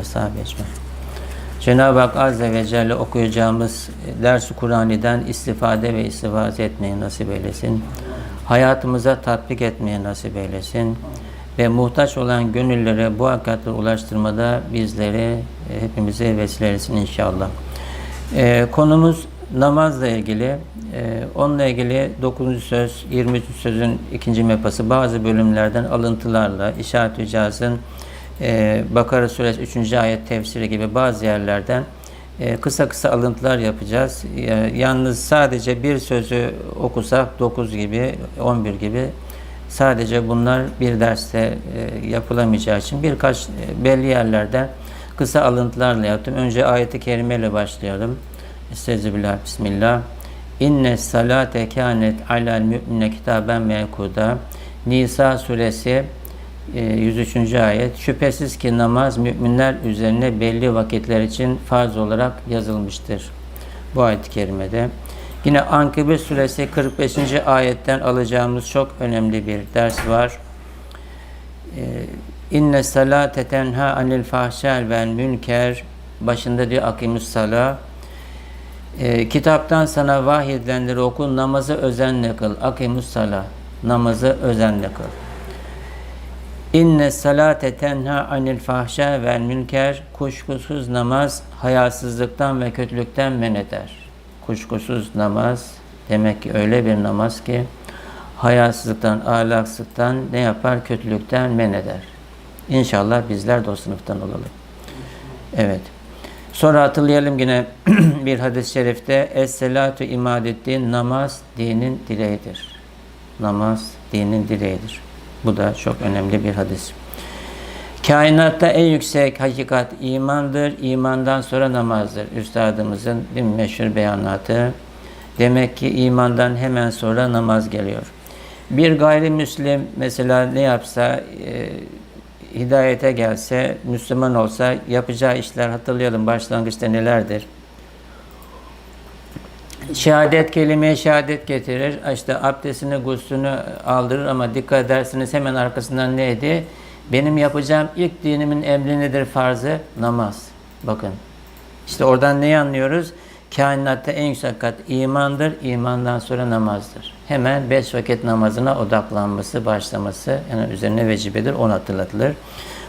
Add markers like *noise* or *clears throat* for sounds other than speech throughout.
ve sahibi. Cenab-ı Hak Azze ve Celle okuyacağımız ders-i Kur'an'dan istifade ve istifade etmeyi nasip eylesin. Hayatımıza tatbik etmeyi nasip eylesin. Ve muhtaç olan gönüllere bu hakikatleri ulaştırmada bizleri, e, hepimize vesile eylesin inşallah. Ee, konumuz namazla ilgili. Ee, onunla ilgili 9. söz, 23. sözün ikinci mepası bazı bölümlerden alıntılarla İşaret-ü Caz'ın e, Bakara Suresi 3. ayet tefsiri gibi bazı yerlerden e, kısa kısa alıntılar yapacağız. Yalnız sadece bir sözü okusak 9 gibi, 11 gibi sadece bunlar bir derste e, yapılamayacağı için birkaç e, belli yerlerden kısa alıntılarla yaptım. Önce ayeti kerimeyle başlayalım. Estağfirullah, Bismillah. İnne salate kânet alel mü'mine kitaben mevkuda. Nisa suresi 103. ayet. Şüphesiz ki namaz müminler üzerine belli vakitler için farz olarak yazılmıştır. Bu ayet-i kerimede. Yine Ankebut suresi 45. ayetten alacağımız çok önemli bir ders var. Ee, İnne salate tenha anil fahşel vel münker başında diyor akimus sala Ee, kitaptan sana vahyedilenleri oku namazı özenle kıl akimus sala namazı özenle kıl İnne salate tenha anil fahşa vel münker kuşkusuz namaz hayasızlıktan ve kötülükten men eder. Kuşkusuz namaz demek ki öyle bir namaz ki hayasızlıktan, ahlaksızlıktan ne yapar? Kötülükten men eder. İnşallah bizler de o sınıftan olalım. Evet. Sonra hatırlayalım yine *clears throat* bir hadis-i şerifte Es-selatu imadettin namaz dinin dileğidir. Namaz dinin dileğidir. Bu da çok önemli bir hadis. Kainatta en yüksek hakikat imandır. İmandan sonra namazdır. Üstadımızın mi, meşhur beyanatı. Demek ki imandan hemen sonra namaz geliyor. Bir gayrimüslim mesela ne yapsa, e, hidayete gelse, Müslüman olsa yapacağı işler hatırlayalım başlangıçta nelerdir? Şehadet kelimeye şehadet getirir. İşte abdestini, guslünü aldırır ama dikkat edersiniz hemen arkasından neydi? Benim yapacağım ilk dinimin emri nedir farzı? Namaz. Bakın. İşte oradan neyi anlıyoruz? Kainatta en yüksek kat imandır. imandan sonra namazdır. Hemen beş vakit namazına odaklanması, başlaması yani üzerine vecibedir. Onu hatırlatılır.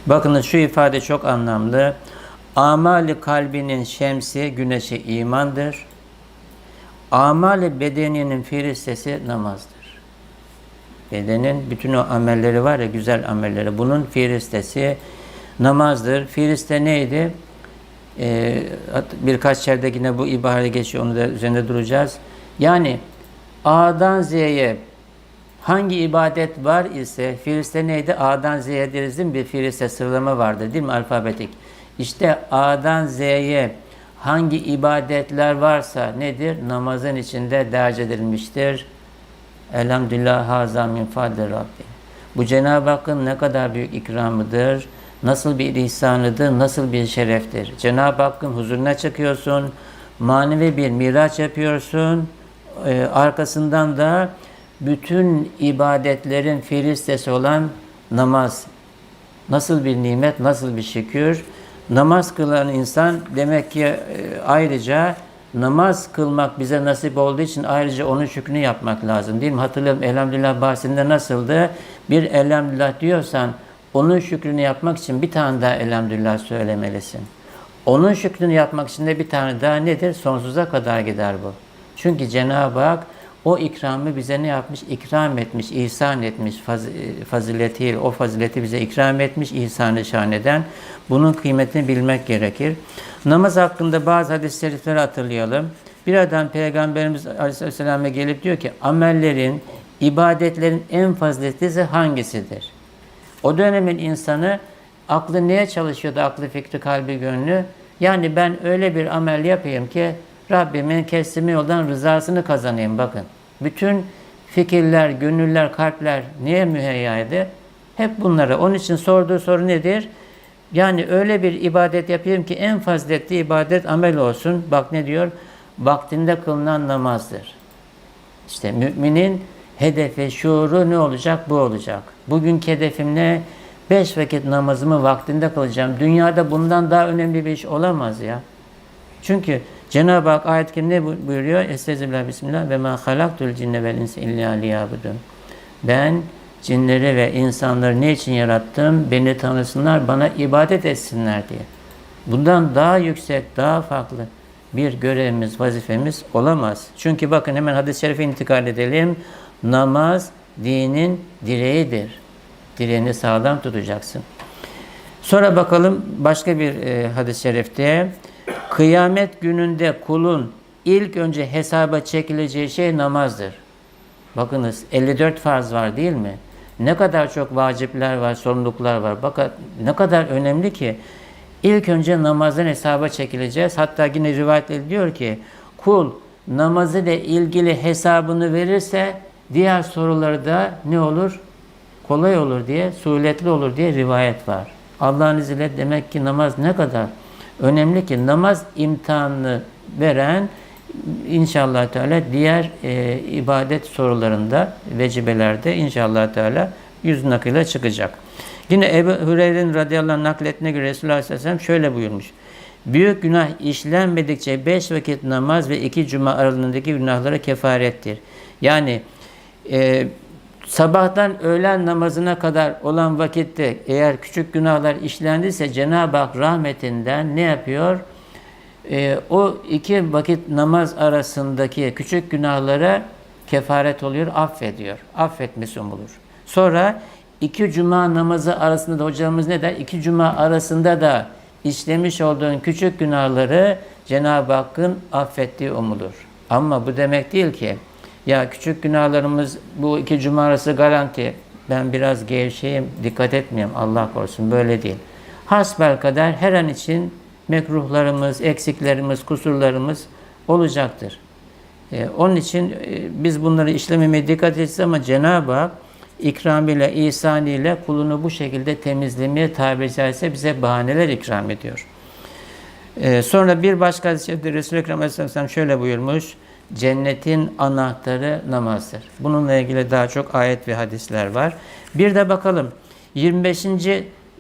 Bakın şu ifade çok anlamlı. Amali kalbinin şemsi, güneşi imandır. Amali bedeninin firistesi namazdır. Bedenin bütün o amelleri var ya güzel amelleri. Bunun firistesi namazdır. Firiste neydi? Ee, birkaç yerde yine bu ibare geçiyor. Onu da üzerinde duracağız. Yani A'dan Z'ye hangi ibadet var ise firiste neydi? A'dan Z'ye deriz değil mi? Bir firiste sıralama vardır değil mi? Alfabetik. İşte A'dan Z'ye hangi ibadetler varsa nedir? Namazın içinde derc edilmiştir. Elhamdülillah haza min fadli Rabbi. Bu Cenab-ı Hakk'ın ne kadar büyük ikramıdır, nasıl bir ihsanıdır, nasıl bir şereftir. Cenab-ı Hakk'ın huzuruna çıkıyorsun, manevi bir miraç yapıyorsun, ee, arkasından da bütün ibadetlerin firistesi olan namaz. Nasıl bir nimet, nasıl bir şükür. Namaz kılan insan demek ki e, ayrıca namaz kılmak bize nasip olduğu için ayrıca onun şükrünü yapmak lazım değil mi? Hatırlayalım elhamdülillah bahsinde nasıldı? Bir elhamdülillah diyorsan onun şükrünü yapmak için bir tane daha elhamdülillah söylemelisin. Onun şükrünü yapmak için de bir tane daha nedir? Sonsuza kadar gider bu. Çünkü Cenab-ı Hak o ikramı bize ne yapmış? İkram etmiş, ihsan etmiş faz, faziletiyle. O fazileti bize ikram etmiş, ihsanı şaneden. Bunun kıymetini bilmek gerekir. Namaz hakkında bazı hadis-i şerifleri hatırlayalım. Bir adam Peygamberimiz Aleyhisselam'a gelip diyor ki amellerin, ibadetlerin en faziletlisi hangisidir? O dönemin insanı aklı neye çalışıyordu? Aklı, fikri, kalbi, gönlü. Yani ben öyle bir amel yapayım ki Rabbimin kestiğim yoldan rızasını kazanayım bakın. Bütün fikirler, gönüller, kalpler niye müheyyaydı? Hep bunları. Onun için sorduğu soru nedir? Yani öyle bir ibadet yapayım ki en faziletli ibadet amel olsun. Bak ne diyor? Vaktinde kılınan namazdır. İşte müminin hedefi, şuuru ne olacak? Bu olacak. Bugünkü hedefim ne? Beş vakit namazımı vaktinde kılacağım. Dünyada bundan daha önemli bir iş olamaz ya. Çünkü Cenab-ı Hak ayet ne bu- buyuruyor? Estağfirullah bismillah ve ma halaktul cinne vel insa illa liyabudun. Ben cinleri ve insanları ne için yarattım? Beni tanısınlar, bana ibadet etsinler diye. Bundan daha yüksek, daha farklı bir görevimiz, vazifemiz olamaz. Çünkü bakın hemen hadis-i şerife intikal edelim. Namaz dinin direğidir. Direğini sağlam tutacaksın. Sonra bakalım başka bir e, hadis-i şerifte. Kıyamet gününde kulun ilk önce hesaba çekileceği şey namazdır. Bakınız 54 farz var değil mi? Ne kadar çok vacipler var, sorumluluklar var. Bakın ne kadar önemli ki ilk önce namazın hesaba çekileceğiz. Hatta yine rivayet ediliyor ki kul namazı ile ilgili hesabını verirse diğer soruları da ne olur? Kolay olur diye, suretli olur diye rivayet var. Allah'ın izniyle demek ki namaz ne kadar önemli ki namaz imtihanını veren inşallah Teala diğer e, ibadet sorularında, vecibelerde inşallah Teala yüz nakıyla çıkacak. Yine Ebu Hureyre'nin radıyallahu anh nakletine göre Resulullah Aleyhisselam şöyle buyurmuş. Büyük günah işlenmedikçe beş vakit namaz ve iki cuma aralığındaki günahlara kefarettir. Yani e, sabahtan öğlen namazına kadar olan vakitte eğer küçük günahlar işlendiyse Cenab-ı Hak rahmetinden ne yapıyor? Ee, o iki vakit namaz arasındaki küçük günahlara kefaret oluyor, affediyor. Affetmesi umulur. Sonra iki cuma namazı arasında da hocamız ne der? İki cuma arasında da işlemiş olduğun küçük günahları Cenab-ı Hakk'ın affettiği umulur. Ama bu demek değil ki ya küçük günahlarımız bu iki cuma arası garanti. Ben biraz gevşeyim, dikkat etmeyeyim Allah korusun. Böyle değil. Hasbel kadar her an için mekruhlarımız, eksiklerimiz, kusurlarımız olacaktır. Ee, onun için e, biz bunları işlememeye dikkat edeceğiz ama Cenab-ı Hak ikramıyla, ihsanıyla kulunu bu şekilde temizlemeye tabiri caizse bize bahaneler ikram ediyor. Ee, sonra bir başka hadis-i şerifte Resul-i Ekrem Aleyhisselam şöyle buyurmuş. Cennetin anahtarı namazdır. Bununla ilgili daha çok ayet ve hadisler var. Bir de bakalım 25.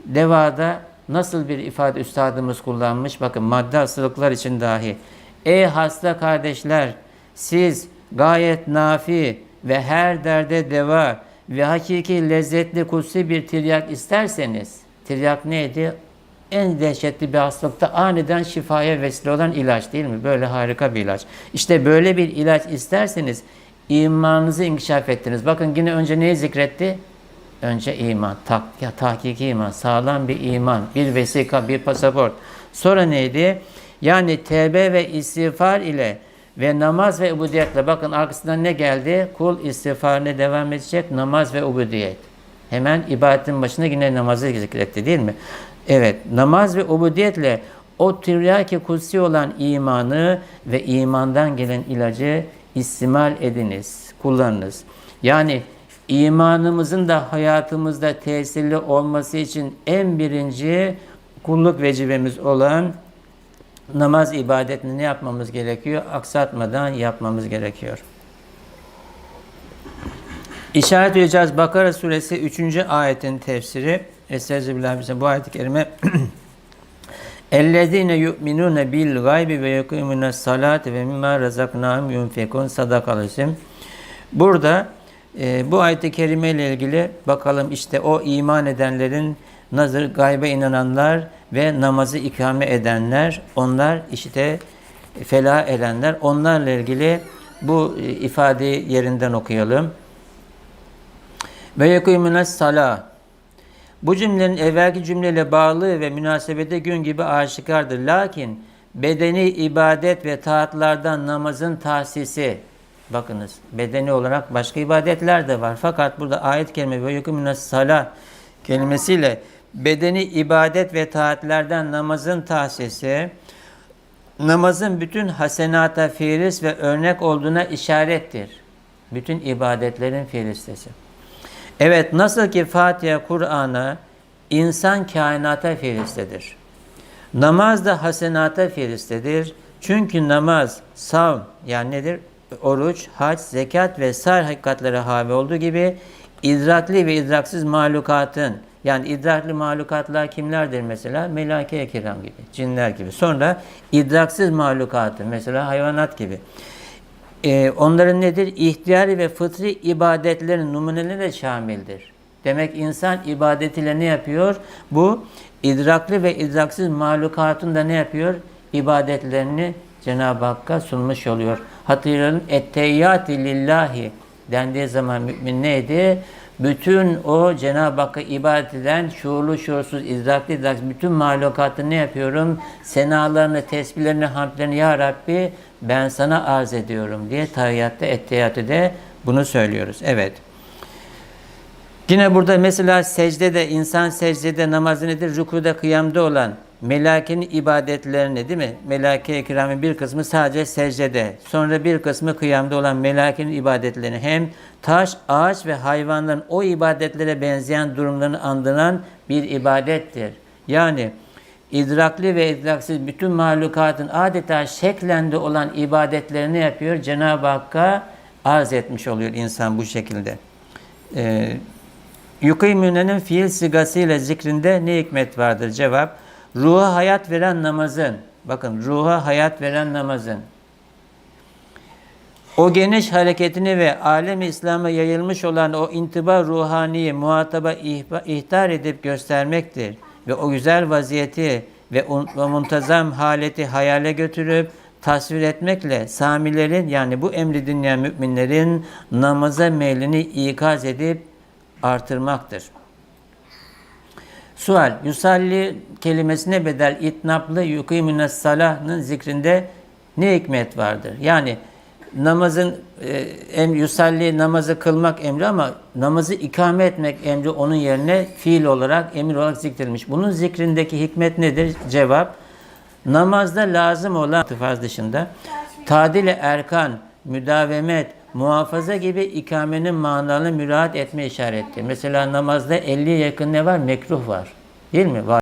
devada nasıl bir ifade üstadımız kullanmış? Bakın madde hastalıklar için dahi. Ey hasta kardeşler siz gayet nafi ve her derde deva ve hakiki lezzetli kutsi bir tiryak isterseniz tiryak neydi? En dehşetli bir hastalıkta aniden şifaya vesile olan ilaç değil mi? Böyle harika bir ilaç. İşte böyle bir ilaç isterseniz imanınızı inkişaf ettiniz. Bakın yine önce neyi zikretti? Önce iman, tak, ya, tahkiki iman, sağlam bir iman, bir vesika, bir pasaport. Sonra neydi? Yani tevbe ve istiğfar ile ve namaz ve ubudiyetle bakın arkasından ne geldi? Kul istiğfarına devam edecek, namaz ve ubudiyet. Hemen ibadetin başında yine namazı zikretti değil mi? Evet, namaz ve ubudiyetle o tiryaki kutsi olan imanı ve imandan gelen ilacı istimal ediniz, kullanınız. Yani imanımızın da hayatımızda tesirli olması için en birinci kulluk vecibemiz olan namaz ibadetini ne yapmamız gerekiyor? Aksatmadan yapmamız gerekiyor. İşaret edeceğiz Bakara suresi 3. ayetin tefsiri. Estağfirullah. Bu ayet-i kerime اَلَّذ۪ينَ يُؤْمِنُونَ بِالْغَيْبِ وَيَقِيمُونَ الصَّلَاةِ وَمِمَّا رَزَقْنَاهُمْ يُنْفِقُونَ Sadakal isim. Burada e, bu ayet-i kerime ile ilgili bakalım işte o iman edenlerin nazır gaybe inananlar ve namazı ikame edenler onlar işte felah edenler onlarla ilgili bu e, ifadeyi yerinden okuyalım. Ve yekûmünes salâ bu cümlenin evvelki cümleyle bağlı ve münasebete gün gibi aşikardır. Lakin bedeni ibadet ve taatlardan namazın tahsisi, bakınız bedeni olarak başka ibadetler de var. Fakat burada ayet kelime ve yekûmünes salâ kelimesiyle bedeni ibadet ve taatlerden namazın tahsisi, namazın bütün hasenata fiilis ve örnek olduğuna işarettir. Bütün ibadetlerin fiilistesi. Evet nasıl ki Fatiha Kur'an'a insan kainata firistedir. Namaz da hasenata firistedir. Çünkü namaz, savm yani nedir? Oruç, hac, zekat ve sar hakikatlere havi olduğu gibi idrakli ve idraksız mahlukatın Yani idrakli mahlukatlar kimlerdir mesela? Melaike-i kiram gibi, cinler gibi. Sonra idraksız mahlukatı mesela hayvanat gibi. Ee, onların nedir? İhtiyari ve fıtri ibadetlerin numuneleri de şamildir. Demek insan ibadetiyle ne yapıyor? Bu idrakli ve idraksız mahlukatın da ne yapıyor? İbadetlerini Cenab-ı Hakk'a sunmuş oluyor. Hatırlayalım. Etteyyati lillahi dendiği zaman mümin neydi? Bütün o Cenab-ı Hakk'a ibadet eden şuurlu şuursuz, idrakli idraksız bütün mahlukatı ne yapıyorum? Senalarını, tesbihlerini, hamdlerini Ya Rabbi ben sana arz ediyorum diye tahiyyatta, etteyyatı de bunu söylüyoruz. Evet. Yine burada mesela secdede, insan secdede namazı nedir? Rükuda, kıyamda olan melakenin ibadetlerini değil mi? Melake-i kiramın bir kısmı sadece secdede. Sonra bir kısmı kıyamda olan melakenin ibadetlerini hem taş, ağaç ve hayvanların o ibadetlere benzeyen durumlarını andıran bir ibadettir. Yani idrakli ve idraksiz bütün mahlukatın adeta şeklende olan ibadetlerini yapıyor. Cenab-ı Hakk'a arz etmiş oluyor insan bu şekilde. Ee, Yukimüne'nin fiil sigasıyla zikrinde ne hikmet vardır? Cevap, ruha hayat veren namazın, bakın ruha hayat veren namazın, o geniş hareketini ve alem İslam'a yayılmış olan o intiba ruhaniyi muhataba ihtar edip göstermektir. Ve o güzel vaziyeti ve ve muntazam haleti hayale götürüp tasvir etmekle samilerin yani bu emri dinleyen müminlerin namaza meylini ikaz edip artırmaktır. Sual, yusalli kelimesine bedel itnaplı yukimünes salah'ın zikrinde ne hikmet vardır? Yani namazın e, em, yusalli namazı kılmak emri ama namazı ikame etmek emri onun yerine fiil olarak emir olarak zikredilmiş. Bunun zikrindeki hikmet nedir? Cevap namazda lazım olan farz dışında tadil erkan, müdavemet, muhafaza gibi ikamenin manalarını müraat etme işareti. Mesela namazda 50'ye yakın ne var? Mekruh var. Değil mi? Var.